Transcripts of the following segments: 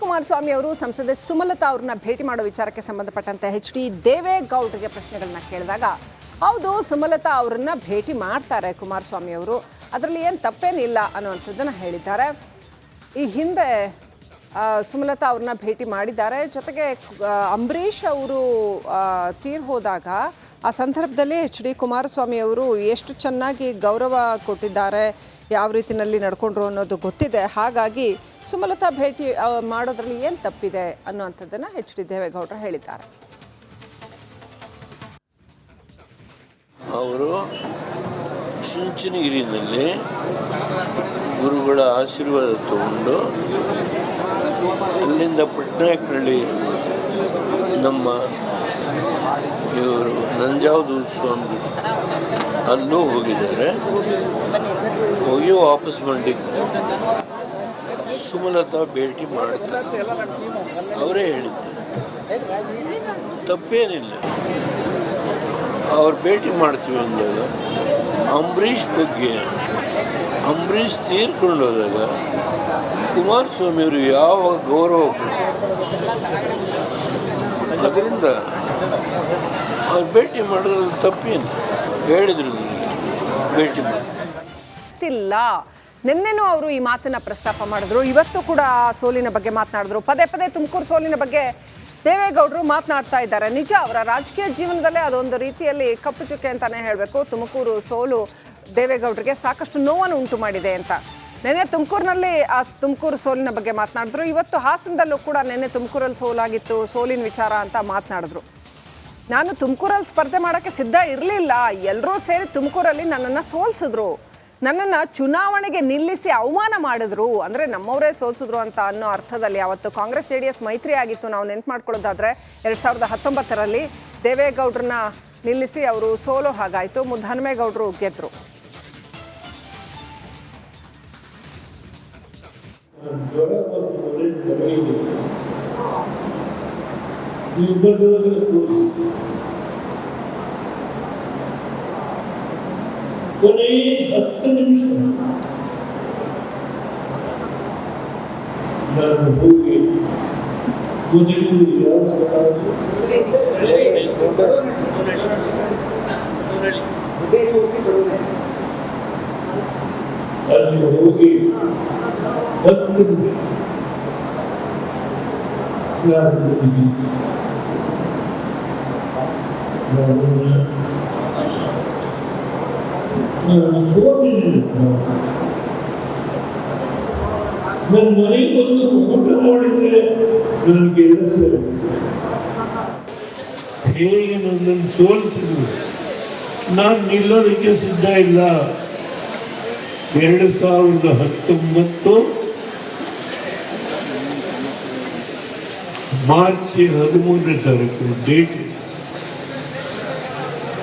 ಕುಮಾರಸ್ವಾಮಿ ಅವರು ಸಂಸದೆ ಸುಮಲತಾ ಅವ್ರನ್ನ ಭೇಟಿ ಮಾಡೋ ವಿಚಾರಕ್ಕೆ ಸಂಬಂಧಪಟ್ಟಂತೆ ಎಚ್ ಡಿ ದೇವೇಗೌಡರಿಗೆ ಪ್ರಶ್ನೆಗಳನ್ನ ಕೇಳಿದಾಗ, ಹೌದು, ಸುಮಲತಾ ಅವರನ್ನ ಭೇಟಿ ಮಾಡ್ತಾರೆ ಕುಮಾರಸ್ವಾಮಿ ಅವರು. ಅದರಲ್ಲಿ ಏನು ತಪ್ಪೇನಿಲ್ಲ ಅನ್ನುವಂಥದ್ದನ್ನು ಹೇಳಿದ್ದಾರೆ. ಈ ಹಿಂದೆ ಸುಮಲತಾ ಅವ್ರನ್ನ ಭೇಟಿ ಮಾಡಿದ್ದಾರೆ. ಜೊತೆಗೆ ಅಂಬರೀಷ್ ಅವರು ತೀರ್ ಹೋದಾಗ ಆ ಸಂದರ್ಭದಲ್ಲಿ ಎಚ್ ಡಿ ಕುಮಾರಸ್ವಾಮಿ ಅವರು ಎಷ್ಟು ಚೆನ್ನಾಗಿ ಗೌರವ ಕೊಟ್ಟಿದ್ದಾರೆ ಯಾವ ರೀತಿಯಲ್ಲಿ ನಡ್ಕೊಂಡ್ರು ಅನ್ನೋದು ಗೊತ್ತಿದೆ. ಹಾಗಾಗಿ ಸುಮಲತಾ ಭೇಟಿ ಮಾಡೋದ್ರಲ್ಲಿ ಏನು ತಪ್ಪಿದೆ ಅನ್ನುವಂಥದ್ದನ್ನು ಎಚ್ ಡಿ ದೇವೇಗೌಡರು ಹೇಳಿದ್ದಾರೆ. ಅವರು ಚುಂಚನಗಿರಿಯಲ್ಲಿ ಗುರುಗಳ ಆಶೀರ್ವಾದ ತಗೊಂಡು ಅಲ್ಲಿಂದ ಪಟ್ನಾಯಕ್ನಳ್ಳಿ ನಮ್ಮ ಇವರು ನಂಜಾವಧು ಸ್ವಾಮಿ ಅಲ್ಲೂ ಹೋಗಿದ್ದಾರೆ. ಹೋಗಿ ವಾಪಸ್ ಮಾಡಿದ್ದು ಸುಮಲತಾ ಭೇಟಿ ಮಾಡ್ತಾರೆ. ಅವರೇ ಹೇಳಿದ್ದಾರೆ. ತಪ್ಪೇನಿಲ್ಲ. ಅವ್ರು ಭೇಟಿ ಮಾಡ್ತೀವಿ ಅಂದಾಗ ಅಂಬರೀಷ್ ಬಗ್ಗೆ, ಅಂಬರೀಷ್ ತೀರ್ಕೊಂಡು ಹೋದಾಗ ಕುಮಾರಸ್ವಾಮಿ ಅವರು ಯಾವ ಗೌರವ? ಅದರಿಂದ ಅವ್ರು ಭೇಟಿ ಮಾಡಿದ್ರೆ ತಪ್ಪೇನು ಹೇಳಿದ್ರು ಭೇಟಿ ಮಾಡಿ. ಗೊತ್ತಿಲ್ಲ. ನಿನ್ನೆನೂ ಅವರು ಈ ಮಾತನ್ನ ಪ್ರಸ್ತಾಪ ಮಾಡಿದ್ರು. ಇವತ್ತು ಕೂಡ ಸೋಲಿನ ಬಗ್ಗೆ ಮಾತನಾಡಿದ್ರು. ಪದೇ ಪದೇ ತುಮಕೂರು ಸೋಲಿನ ಬಗ್ಗೆ ದೇವೇಗೌಡರು ಮಾತನಾಡ್ತಾ ಇದ್ದಾರೆ. ನಿಜ, ಅವರ ರಾಜಕೀಯ ಜೀವನದಲ್ಲೇ ಅದೊಂದು ರೀತಿಯಲ್ಲಿ ಕಪ್ಪು ಚುಕ್ಕೆ ಅಂತಾನೆ ಹೇಳಬೇಕು. ತುಮಕೂರು ಸೋಲು ದೇವೇಗೌಡರಿಗೆ ಸಾಕಷ್ಟು ನೋವನ್ನು ಉಂಟು ಮಾಡಿದೆ ಅಂತ. ನೆನ್ನೆ ತುಮಕೂರಿನಲ್ಲಿ ಆ ತುಮಕೂರು ಸೋಲಿನ ಬಗ್ಗೆ ಮಾತನಾಡಿದ್ರು. ಇವತ್ತು ಹಾಸನದಲ್ಲೂ ಕೂಡ ನೆನ್ನೆ ತುಮಕೂರಲ್ಲಿ ಸೋಲಾಗಿತ್ತು, ಸೋಲಿನ ವಿಚಾರ ಅಂತ ಮಾತನಾಡಿದ್ರು. ನಾನು ತುಮಕೂರಲ್ಲಿ ಸ್ಪರ್ಧೆ ಮಾಡೋಕ್ಕೆ ಸಿದ್ಧ ಇರಲಿಲ್ಲ. ಎಲ್ಲರೂ ಸೇರಿ ತುಮಕೂರಲ್ಲಿ ನನ್ನನ್ನು ಸೋಲ್ಸಿದ್ರು. ನನ್ನನ್ನು ಚುನಾವಣೆಗೆ ನಿಲ್ಲಿಸಿ ಅವಮಾನ ಮಾಡಿದ್ರು. ಅಂದರೆ ನಮ್ಮವರೇ ಸೋಲ್ಸಿದ್ರು ಅಂತ ಅನ್ನೋ ಅರ್ಥದಲ್ಲಿ ಅವತ್ತು ಕಾಂಗ್ರೆಸ್, ಜೆ ಡಿ ಮೈತ್ರಿ ಆಗಿತ್ತು. ನಾವು ನೆನ್ಪು ಮಾಡ್ಕೊಳ್ಳೋದಾದರೆ ಎರಡು ಸಾವಿರದ ಹತ್ತೊಂಬತ್ತರಲ್ಲಿ ದೇವೇಗೌಡ್ರನ್ನ ನಿಲ್ಲಿಸಿ ಅವರು ಸೋಲೋ ಹಾಗಾಯಿತು. ಮುದ್ದಹನುಮೇಗೌಡರು ಗೆದ್ರು. ಜ್ವರ ಮತ್ತು ಮೊದಲಿನ ತಲೆಗೆ ಇಬ್ಬರು ಸ್ಫೂರ್ತಿ ಕೊನೆ ಹತ್ತು ನಿಮಿಷ ನಾನು ಹೋಗಿ ಮೊದಲು ಯಾವ ಸ್ಥಳ ಅಲ್ಲಿ ಹೋಗಿ ಹತ್ತು ನಿಮಿಷ ಪ್ರಾರಂಭಿಸಿ ನಾನು ಸೋತಿದ್ದೀನಿ ನನ್ನ ಮನೆಗೆ ಬಂದು ಊಟ ಮಾಡಿದ್ರೆ ನನಗೆ ಹೆಸರು ಹೇಗೆ ನನ್ನನ್ನು ಸೋಲಿಸಿದ್ರು ನಾನು ನಿಲ್ಲೋದಕ್ಕೆ ಸಿದ್ಧ ಇಲ್ಲ ಎರಡು ಸಾವಿರದ ಹತ್ತೊಂಬತ್ತು ಮಾರ್ಚ್ ಹದಿಮೂರನೇ ತಾರೀಕು ಡೇಟ್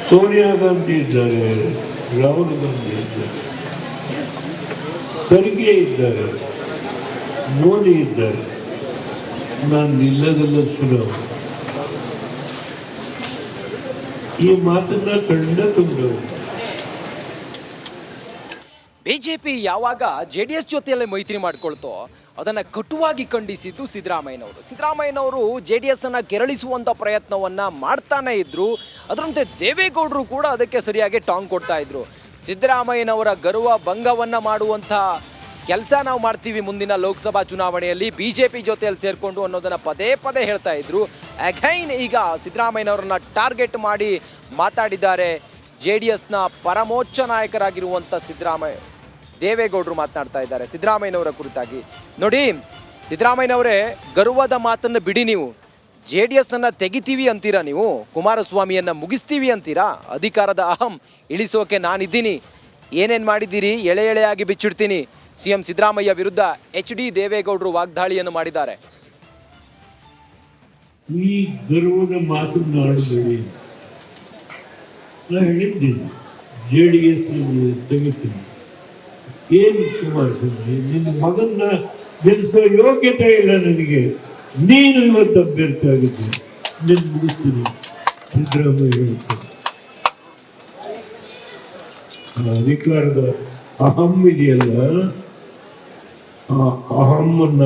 ಸೋನಿಯಾ ಗಾಂಧಿ ಇದ್ದಾರೆ. ರಾಹುಲ್ ಗಾಂಧಿ ಇದ್ದಾರೆ ಇದ್ದಾರೆ ಮೋದಿ ಇದ್ದಾರೆ. ನಾನು ನಿಲ್ಲದಲ್ಲ ಸುಲಭ. ಈ ಮಾತನ್ನ ಕಂಡ ತುಂಬಿದವರು ಬಿಜೆಪಿ ಯಾವಾಗ ಜೆ ಡಿ ಎಸ್ ಜೊತೆಯಲ್ಲೇ ಮೈತ್ರಿ ಮಾಡ್ಕೊಳ್ತೋ, ಅದನ್ನು ಕಟುವಾಗಿ ಖಂಡಿಸಿದ್ದು ಸಿದ್ದರಾಮಯ್ಯನವರು. ಸಿದ್ದರಾಮಯ್ಯನವರು ಜೆ ಡಿ ಎಸ್ ಅನ್ನ ಕೆರಳಿಸುವಂತ ಪ್ರಯತ್ನವನ್ನ ಮಾಡ್ತಾನೆ ಇದ್ರು, ಅದರಂತೆ ದೇವೇಗೌಡರು ಕೂಡ ಅದಕ್ಕೆ ಸರಿಯಾಗಿ ಟಾಂಗ್ ಕೊಡ್ತಾ ಇದ್ರು. ಸಿದ್ದರಾಮಯ್ಯನವರ ಗರ್ವ ಭಂಗವನ್ನು ಮಾಡುವಂತ ಕೆಲಸ ನಾವು ಮಾಡ್ತೀವಿ ಮುಂದಿನ ಲೋಕಸಭಾ ಚುನಾವಣೆಯಲ್ಲಿ, ಬಿಜೆಪಿ ಜೊತೆಯಲ್ಲಿ ಸೇರ್ಕೊಂಡು ಅನ್ನೋದನ್ನ ಪದೇ ಪದೇ ಹೇಳ್ತಾ ಇದ್ರು. ಅಗೈನ್ ಈಗ ಸಿದ್ದರಾಮಯ್ಯನವರನ್ನ ಟಾರ್ಗೆಟ್ ಮಾಡಿ ಮಾತಾಡಿದ್ದಾರೆ ಜೆ ಡಿ ಎಸ್ನ ಪರಮೋಚ್ಚ ನಾಯಕರಾಗಿರುವಂಥ ಸಿದ್ದರಾಮಯ್ಯ. ದೇವೇಗೌಡರು ಮಾತನಾಡ್ತಾ ಇದ್ದಾರೆ. ಸಿದ್ದರಾಮಯ್ಯನವರ ಕುರಿತಾಗಿ. ನೋಡಿ, ಸಿದ್ದರಾಮಯ್ಯನವರೇ, ಗರ್ವದ ಮಾತನ್ನು ಬಿಡಿ ನೀವು. ಜೆ ಡಿ ಎಸ್ ಅನ್ನ ತೆಗಿತೀವಿ ಅಂತೀರಾ ನೀವು? ಕುಮಾರಸ್ವಾಮಿಯನ್ನ ಮುಗಿಸ್ತೀವಿ ಅಂತೀರಾ? ಅಧಿಕಾರದ ಅಹಂ ಇಳಿಸೋಕೆ ನಾನಿದ್ದೀನಿ. ಏನೇನು ಮಾಡಿದ್ದೀರಿ? ಎಳೆ ಎಳೆಯಾಗಿ ಬಿಚ್ಚಿಡ್ತೀನಿ. ಸಿಎಂ ಸಿದ್ದರಾಮಯ್ಯ ವಿರುದ್ಧ ಎಚ್ ಡಿ ದೇವೇಗೌಡರು ವಾಗ್ದಾಳಿಯನ್ನು ಮಾಡಿದ್ದಾರೆ. ಈ ಗರ್ವದ ನಾನು ಹೇಳಿದ್ದೀನಿ ಜೆ ಡಿ ಎಸ್ ತೆಗಿತೀನಿ. ಏನು ಕುಮಾರಸ್ವಾಮಿ ನಿನ್ನ ಮಗನ್ನ ಬೆಳೆಸೋ ಯೋಗ್ಯತೆ ಇಲ್ಲ ನನಗೆ. ನೀನು ಇವತ್ತು ಅಭ್ಯರ್ಥಿ ಆಗಿದ್ದೆ. ನಿನ್ನ ಮುಗಿಸ್ತೀನಿ. ಸಿದ್ದರಾಮಯ್ಯ ಹೇಳ್ತಾರೆ ಅಧಿಕಾರದ ಅಹಂ ಇದೆಯಲ್ಲ, ಆ ಅಹಮ್ಮನ್ನ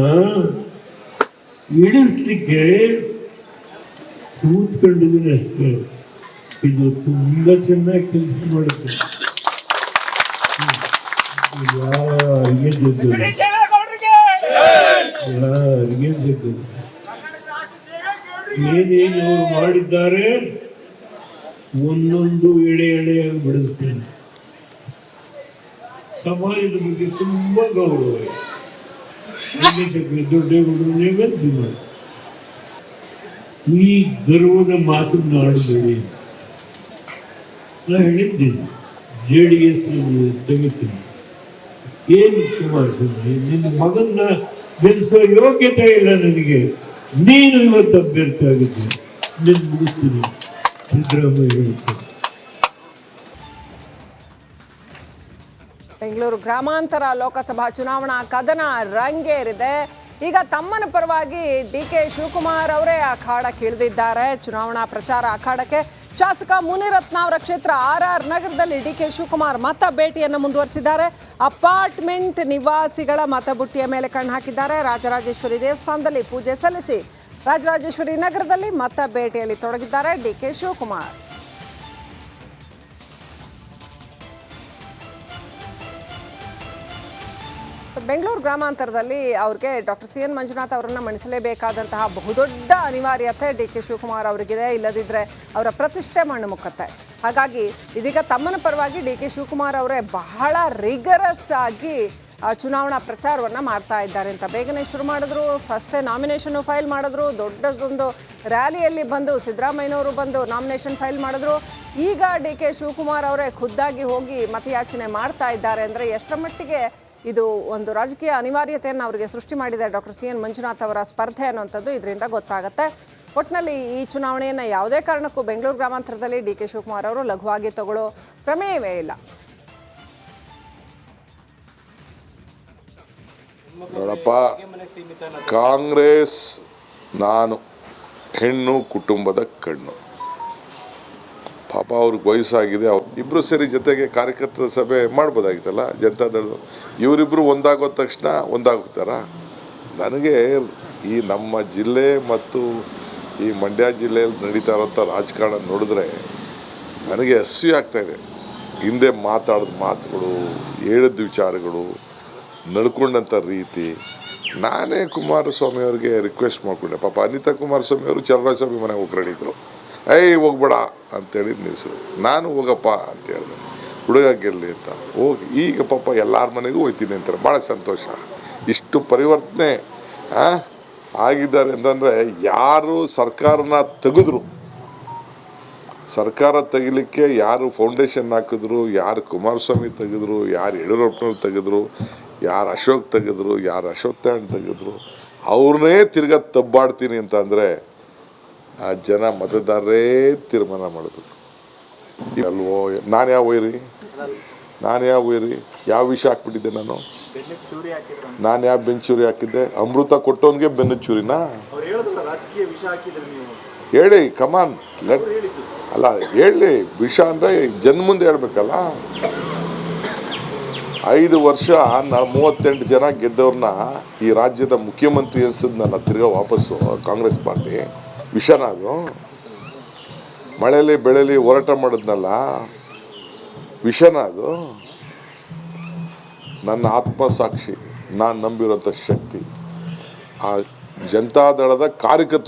ಇಳಿಸ್ಲಿಕ್ಕೆ ಕೂತ್ಕೊಂಡಿದ್ದೀನಿ ಅಷ್ಟೇ. ಇದು ತುಂಬಾ ಚೆನ್ನಾಗಿ ಕೆಲಸ ಮಾಡುತ್ತೆ. ಯಾರಿಗೆ ಏನೇನು ಅವ್ರು ಮಾಡಿದ್ದಾರೆ ಒಂದೊಂದು ಎಳೆ ಎಳೆಯಾಗಿ ಬಿಡಿಸ್ತೇನೆ ಸಮಾಜದ ಬಗ್ಗೆ ತುಂಬಾ ಗೌರವ ದೊಡ್ಡೇಗೌಡರು ಮಾಡಿ ಈ ಗರ್ವದ ಮಾತನ್ನು ಆಡಬೇಡಿ ನಾ ಹೇಳಿದ್ದೀನಿ. ಜೆ ಡಿ ಎಸ್ ತೆಗಿತೀನಿ. ಏನು ಕುಮಾರಸ್ವಾಮಿ ನಿನ್ನ ಮಗನ್ನ ಬೆಳೆಸೋ ಯೋಗ್ಯತೆ ಇಲ್ಲ ನನಗೆ. ನೀನು ಇವತ್ತು ಅಭ್ಯರ್ಥಿ ಆಗಿದ್ದೆ. ನಿನ್ನ ಮುಗಿಸ್ತೀನಿ. ಸಿದ್ದರಾಮಯ್ಯ ಹೇಳ್ತಾರೆ ಬೆಂಗಳೂರು ಗ್ರಾಮಾಂತರ ಲೋಕಸಭಾ ಚುನಾವಣಾ ಕದನ ರಂಗೇರಿದೆ. ಈಗ ತಮ್ಮನ ಪರವಾಗಿ ಡಿ ಕೆ ಶಿವಕುಮಾರ್ ಅವರೇ ಅಖಾಡಕ್ಕಿಳಿದಿದ್ದಾರೆ ಚುನಾವಣಾ ಪ್ರಚಾರ ಅಖಾಡಕ್ಕೆ ಶಾಸಕ ಮುನಿರತ್ನ ಅವರ ಕ್ಷೇತ್ರ ಆರ್ ಆರ್ ನಗರದಲ್ಲಿ ಡಿ ಕೆ ಶಿವಕುಮಾರ್ ಮತ ಭೇಟಿಯನ್ನು ಮುಂದುವರಿಸಿದ್ದಾರೆ. ಅಪಾರ್ಟ್ಮೆಂಟ್ ನಿವಾಸಿಗಳ ಮತಬುಟ್ಟಿಯ ಮೇಲೆ ಕಣ್ಣು ಹಾಕಿದ್ದಾರೆ. ರಾಜರಾಜೇಶ್ವರಿ ದೇವಸ್ಥಾನದಲ್ಲಿ ಪೂಜೆ ಸಲ್ಲಿಸಿ ರಾಜರಾಜೇಶ್ವರಿ ನಗರದಲ್ಲಿ ಮತ ಭೇಟಿಯಲ್ಲಿ ತೊಡಗಿದ್ದಾರೆ ಡಿ ಕೆ ಶಿವಕುಮಾರ್. ಬೆಂಗಳೂರು ಗ್ರಾಮಾಂತರದಲ್ಲಿ ಅವ್ರಿಗೆ ಡಾಕ್ಟರ್ ಸಿ ಎನ್ ಮಂಜುನಾಥ್ ಅವರನ್ನು ಮಣಿಸಲೇಬೇಕಾದಂತಹ ಬಹುದೊಡ್ಡ ಅನಿವಾರ್ಯತೆ ಡಿ ಕೆ ಶಿವಕುಮಾರ್ ಅವರಿಗಿದೆ. ಇಲ್ಲದಿದ್ದರೆ ಅವರ ಪ್ರತಿಷ್ಠೆ ಮಣ್ಣು ಮುಕ್ಕತ್ತೆ. ಹಾಗಾಗಿ ಇದೀಗ ತಮ್ಮನ ಪರವಾಗಿ ಡಿ ಕೆ ಶಿವಕುಮಾರ್ ಅವರೇ ಬಹಳ ರಿಗರಸ್ ಆಗಿ ಚುನಾವಣಾ ಪ್ರಚಾರವನ್ನು ಮಾಡ್ತಾ ಇದ್ದಾರೆ ಅಂತ. ಬೇಗನೆ ಶುರು ಮಾಡಿದ್ರು ಫಸ್ಟೇ ನಾಮಿನೇಷನ್ ಫೈಲ್ ಮಾಡಿದ್ರು, ದೊಡ್ಡದೊಂದು ರ್ಯಾಲಿಯಲ್ಲಿ ಬಂದು, ಸಿದ್ದರಾಮಯ್ಯನವರು ಬಂದು ನಾಮಿನೇಷನ್ ಫೈಲ್ ಮಾಡಿದ್ರು. ಈಗ ಡಿ ಕೆ ಶಿವಕುಮಾರ್ ಅವರೇ ಖುದ್ದಾಗಿ ಹೋಗಿ ಮತಯಾಚನೆ ಮಾಡ್ತಾ ಇದ್ದಾರೆ ಅಂದರೆ ಎಷ್ಟರ ಮಟ್ಟಿಗೆ ಇದು ಒಂದು ರಾಜಕೀಯ ಅನಿವಾರ್ಯತೆಯನ್ನು ಅವರಿಗೆ ಸೃಷ್ಟಿ ಮಾಡಿದೆ ಡಾಕ್ಟರ್ ಸಿ ಎನ್ ಮಂಜುನಾಥ್ ಅವರ ಸ್ಪರ್ಧೆ ಅನ್ನುವಂಥದ್ದು ಇದರಿಂದ ಗೊತ್ತಾಗುತ್ತೆ. ಒಟ್ಟಿನಲ್ಲಿ ಈ ಚುನಾವಣೆಯನ್ನು ಯಾವುದೇ ಕಾರಣಕ್ಕೂ ಬೆಂಗಳೂರು ಗ್ರಾಮಾಂತರದಲ್ಲಿ ಡಿ ಕೆ ಶಿವಕುಮಾರ್ ಅವರು ಲಘುವಾಗಿ ತಗೊಳ್ಳೋ ಪ್ರಮೇಯವೇ ಇಲ್ಲ. ನೋಡಪ್ಪ, ಕಾಂಗ್ರೆಸ್ ನಾನು, ಹೆಣ್ಣು ಕುಟುಂಬದ ಕಣ್ಣು. ಪಾಪ ಅವ್ರಿಗೆ ವಯಸ್ಸಾಗಿದೆ, ಅವ್ರು ಇಬ್ಬರು ಸೇರಿ ಜೊತೆಗೆ ಕಾರ್ಯಕರ್ತರ ಸಭೆ ಮಾಡ್ಬೋದಾಗಿತ್ತಲ್ಲ ಜನತಾದಳ ಇವರಿಬ್ಬರು ಒಂದಾಗೋದ ತಕ್ಷಣ ಒಂದಾಗುತ್ತಾರ ನನಗೆ ಈ ನಮ್ಮ ಜಿಲ್ಲೆ ಮತ್ತು ಈ ಮಂಡ್ಯ ಜಿಲ್ಲೆಯಲ್ಲಿ ನಡೀತಾ ಇರೋಂಥ ರಾಜಕಾರಣ ನೋಡಿದ್ರೆ ನನಗೆ ಹಸಿ ಆಗ್ತಾ ಇದೆ. ಹಿಂದೆ ಮಾತಾಡಿದ ಮಾತುಗಳು ಹೇಳಿದ ವಿಚಾರಗಳು ನಡ್ಕೊಂಡಂಥ ರೀತಿ. ನಾನೇ ಕುಮಾರಸ್ವಾಮಿ ಅವರಿಗೆ ರಿಕ್ವೆಸ್ಟ್ ಮಾಡಿಕೊಂಡೆ. ಪಾಪ ಅನಿತಾ ಕುಮಾರಸ್ವಾಮಿ ಅವರು ಚಲರಾಜಸ್ವಾಮಿ ಮನೆಗೆ ಹೋಗ್ರಡಿದ್ರು ಏಯ್ ಹೋಗ್ಬೇಡ ಅಂತೇಳಿ ನಿಲ್ಲಿಸಿದ್ರು. ನಾನು ಹೋಗಪ್ಪ ಅಂತ ಹೇಳಿದೆ. ಹುಡುಗ ಗೆಲ್ಲಿ ಅಂತ. ಹೋಗಿ ಈಗ ಪಾಪ ಎಲ್ಲರ ಮನೆಗೂ ಹೋಯ್ತೀನಿ ಅಂತಾರೆ. ಭಾಳ ಸಂತೋಷ. ಇಷ್ಟು ಪರಿವರ್ತನೆ ಆ, ಆಗಿದ್ದಾರೆ ಅಂತಂದರೆ ಯಾರು ಸರ್ಕಾರನ ತೆಗೆದ್ರು? ಸರ್ಕಾರ ತೆಗಿಲಿಕ್ಕೆ ಯಾರು ಫೌಂಡೇಶನ್ ಹಾಕಿದ್ರು, ಯಾರು ಕುಮಾರಸ್ವಾಮಿ ತೆಗೆದ್ರು, ಯಾರು ಯಡಿಯೂರಪ್ಪನವ್ರು ತೆಗೆದ್ರು, ಯಾರು ಅಶೋಕ್ ತೆಗೆದ್ರು, ಯಾರು ಅಶ್ವತ್ಥಾಣ್ ತೆಗೆದ್ರು, ಅವ್ರನ್ನೇ ತಿರ್ಗಾ ತಬ್ಬಾಡ್ತೀನಿ ಅಂತ ಅಂದರೆ ಆ ಜನ ಮತದಾರರೇ ತೀರ್ಮಾನ ಮಾಡಬೇಕು. ಅಲ್ವೋ, ನಾನು ಯಾವ ಹೋಯ್ರಿ ನಾನು ಯಾವ ಹೋಯ್ರಿ ಯಾವ ವಿಷಯ ಹಾಕ್ಬಿಟ್ಟಿದ್ದೆ ನಾನು? ನಾನು ಯಾವ ಚೂರಿ ಹಾಕಿದ್ದೆ? ಅಮೃತ ಕೊಟ್ಟವನಿಗೆ ಬೆನ್ನು ಚೂರಿನಾ? ಹೇಳಿ ಕಮಾನ್ ಲೆಟ್ ಅಲ್ಲ ಹೇಳಿ ವಿಷ ಅಂದರೆ ಜನ ಮುಂದೆ ಹೇಳ್ಬೇಕಲ್ಲ? ಐದು ವರ್ಷ ನಾ ಮೂವತ್ತೆಂಟು ಜನ ಗೆದ್ದವ್ರನ್ನ ಈ ರಾಜ್ಯದ ಮುಖ್ಯಮಂತ್ರಿ ಅನ್ಸಿದ್ನಲ್ಲ ತಿರ್ಗಾ ವಾಪಸ್ಸು ಕಾಂಗ್ರೆಸ್ ಪಾರ್ಟಿ. ವಿಷನ ಅದು. ಮಳೆಯಲ್ಲಿ ಬೆಳೆಯಲ್ಲಿ ಹೋರಾಟ ಮಾಡಿದ್ನಲ್ಲ ವಿಷನ ಅದು. ನನ್ನ ಆತ್ಮಸಾಕ್ಷಿ ನಾನು ನಂಬಿರೋಂಥ ಶಕ್ತಿ. ಆ ಜನತಾದಳದ ಕಾರ್ಯಕರ್ತರು